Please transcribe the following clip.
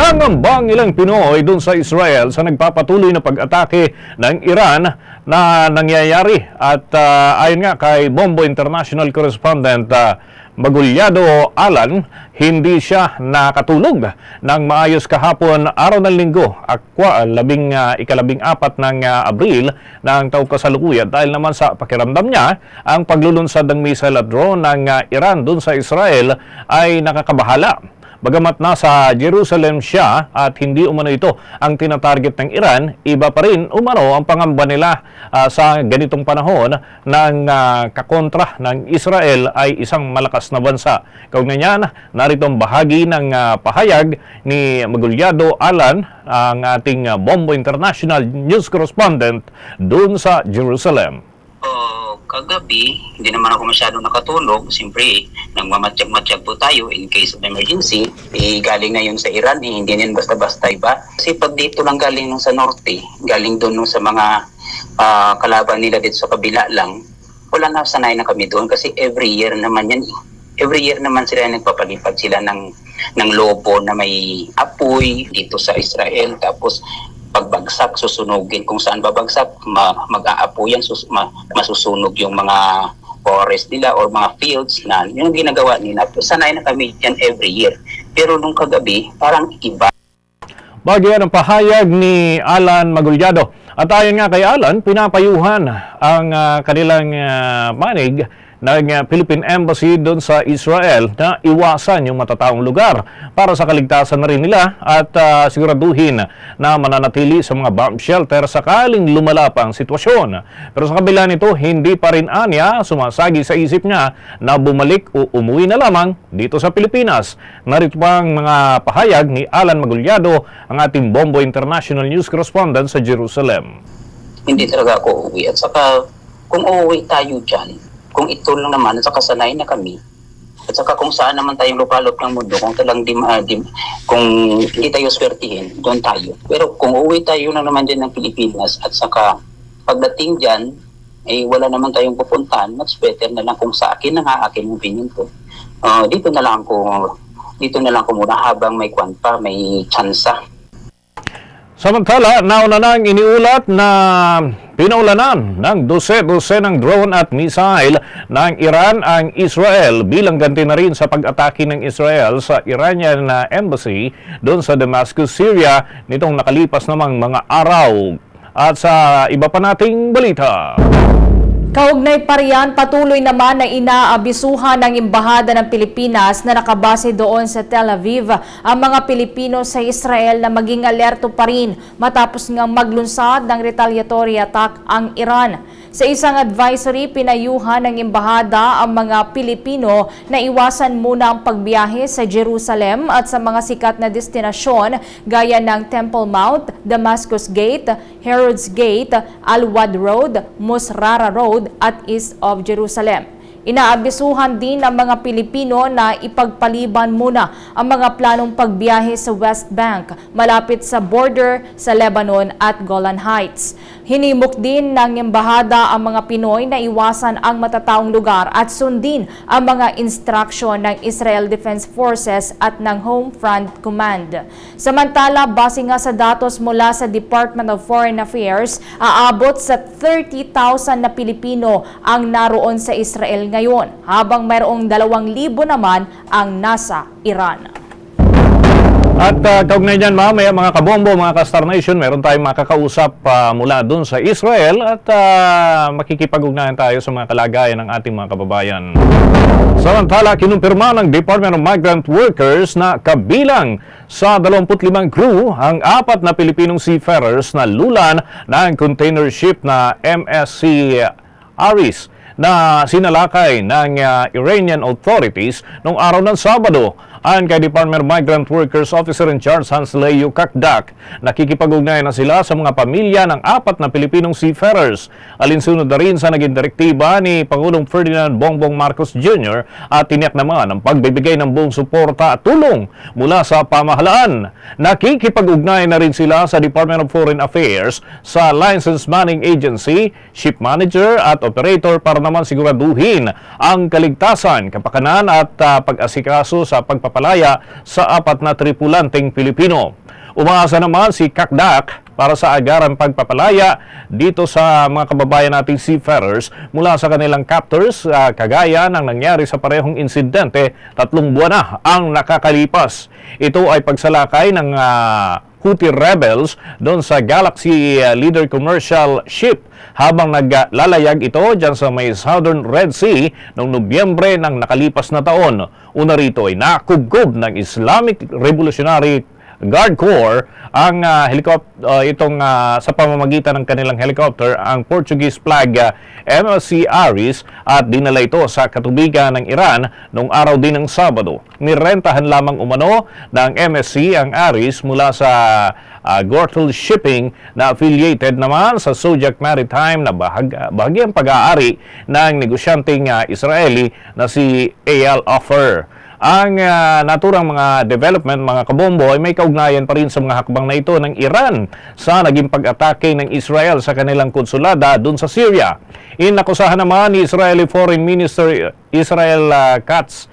Nangangamba ang ilang Pinoy dun sa Israel sa nagpapatuloy na pag-atake ng Iran na nangyayari. At ah, ayon nga kay Bombo International Correspondent ah, Magulyado Alan, hindi siya nakatulog ng maayos kahapon araw ng linggo, akwa labing ah, ikalabing apat ng ah, Abril ng taong kasalukuyan dahil naman sa pakiramdam niya ang paglulunsad ng missile at drone ng ah, Iran dun sa Israel ay nakakabahala. Bagamat nasa Jerusalem siya at hindi umano ito ang tinatarget ng Iran, iba pa rin umano ang pangamba nila ah, sa ganitong panahon ng ah, kakontra ng Israel ay isang malakas na bansa. Kaugnay niyan, narito ang bahagi ng ah, pahayag ni Magulyado Alan, ang ating ah, Bombo International News Correspondent doon sa Jerusalem. Kagabi, hindi naman ako masyado nakatulog. Siyempre, nagmamatsyag-matsyag po tayo in case of emergency. Eh, galing na yun sa Iran, eh, hindi yan basta-basta, iba? Kasi pag dito lang galing nung sa norte, galing doon nung sa mga ah, kalaban nila dito sa kabila lang, wala na sanay na kami doon kasi every year naman yan. eh. Every year naman sila nagpapalipad sila ng, ng lobo na may apoy dito sa Israel. Tapos pagbagsak, susunugin. Kung saan babagsak, ma- mag-aapoyan, sus- ma- masusunog yung mga forest nila or mga fields na yun ang ginagawa nila. Sanay na kami yan every year. Pero nung kagabi, parang iba. Bagay ang pahayag ni Alan Magulyado. At ayon nga kay Alan, pinapayuhan ang ah, kanilang ah, manig ng Philippine Embassy doon sa Israel na iwasan yung matataong lugar para sa kaligtasan na rin nila at ah, siguraduhin na mananatili sa mga bomb shelter sakaling lumala pa ang sitwasyon. Pero sa kabila nito, hindi pa rin anya sumasagi sa isip niya na bumalik o umuwi na lamang dito sa Pilipinas. Narito pa ang mga pahayag ni Alan Magulyado, ang ating Bombo International News Correspondent sa Jerusalem. Hindi talaga ako uuwi. At saka, kung uuwi tayo dyan, kung ito lang naman, at saka sanay na kami, at saka kung saan naman tayong lukalot ng mundo, kung talang dim, ah, dim, kung hindi tayo swertihin, doon tayo. Pero kung uuwi tayo na naman din ng Pilipinas, at saka pagdating dyan, eh wala naman tayong pupuntahan, much better na lang kung sa akin na nga akin opinion ko. Ah, dito na lang ako, dito na lang ako muna habang may kwan pa, may tsansa. Samantala, nauna nang iniulat na pinaulanan ng dose-dose ng drone at missile ng Iran ang Israel bilang ganti na rin sa pag-atake ng Israel sa Iranian embassy doon sa Damascus, Syria nitong nakalipas namang mga araw. At sa iba pa nating balita. Kaugnay pa riyan, patuloy naman na inaabisuhan ng Embahada ng Pilipinas na nakabase doon sa Tel Aviv ang mga Pilipino sa Israel na maging alerto pa rin matapos nga maglunsad ng retaliatory attack ang Iran. Sa isang advisory, pinayuhan ng Embahada ang mga Pilipino na iwasan muna ang pagbiyahe sa Jerusalem at sa mga sikat na destinasyon gaya ng Temple Mount, Damascus Gate, Herod's Gate, Al-Wad Road, Musrara Road at East of Jerusalem. Inaabisuhan din ang mga Pilipino na ipagpaliban muna ang mga planong pagbiyahe sa West Bank malapit sa border sa Lebanon at Golan Heights. Hinimok din ng embahada ang mga Pinoy na iwasan ang matataong lugar at sundin ang mga instruction ng Israel Defense Forces at ng Home Front Command. Samantala, base nga sa datos mula sa Department of Foreign Affairs, aabot sa 30,000 na Pilipino ang naroon sa Israel ngayon, habang mayroong 2,000 naman ang nasa Iran. At uh, kaugnay dyan mamaya mga kabombo, mga ka-Star Nation, meron tayong makakausap ah, mula doon sa Israel at ah, makikipag-ugnayan tayo sa mga kalagayan ng ating mga kababayan. Samantala, kinumpirma ng Department of Migrant Workers na kabilang sa 25 crew ang apat na Pilipinong seafarers na lulan ng container ship na MSC Aris na sinalakay ng ah, Iranian authorities noong araw ng Sabado. Ayon kay Department of Migrant Workers Officer in Charge Hans Leo Kakdak, nakikipag-ugnayan na sila sa mga pamilya ng apat na Pilipinong seafarers. Alinsunod na rin sa naging direktiba ni Pangulong Ferdinand Bongbong Marcos Jr. at tiniyak naman ang pagbibigay ng buong suporta at tulong mula sa pamahalaan. Nakikipag-ugnayan na rin sila sa Department of Foreign Affairs, sa License Manning Agency, Ship Manager at Operator para naman siguraduhin ang kaligtasan, kapakanan at ah, pag-asikaso sa pagpapalagay pagpapalaya sa apat na tripulanteng Pilipino. Umaasa naman si Kakdak para sa agarang pagpapalaya dito sa mga kababayan nating seafarers mula sa kanilang captors ah, kagaya ng nangyari sa parehong insidente tatlong buwan na ang nakakalipas. Ito ay pagsalakay ng ah, Houthi rebels doon sa Galaxy ah, Leader Commercial Ship habang naglalayag ito dyan sa may Southern Red Sea noong Nobyembre ng nakalipas na taon. Una rito ay nakuggob ng Islamic Revolutionary Guard Corps ang helicopter itong ah, sa pamamagitan ng kanilang helicopter ang Portuguese flag ah, MSC Aris at dinala ito sa katubigan ng Iran noong araw din ng Sabado. Nirentahan lamang umano ng MSC ang Aris mula sa uh, Gortal Shipping na affiliated naman sa Zodiac Maritime na bahag, bahagyang pag-aari ng negosyanteng ah, Israeli na si Eyal Offer. Ang ah, naturang mga development, mga kabombo, ay may kaugnayan pa rin sa mga hakbang na ito ng Iran sa naging pag-atake ng Israel sa kanilang konsulada dun sa Syria. Inakusahan naman ni Israeli Foreign Minister Israel ah, Katz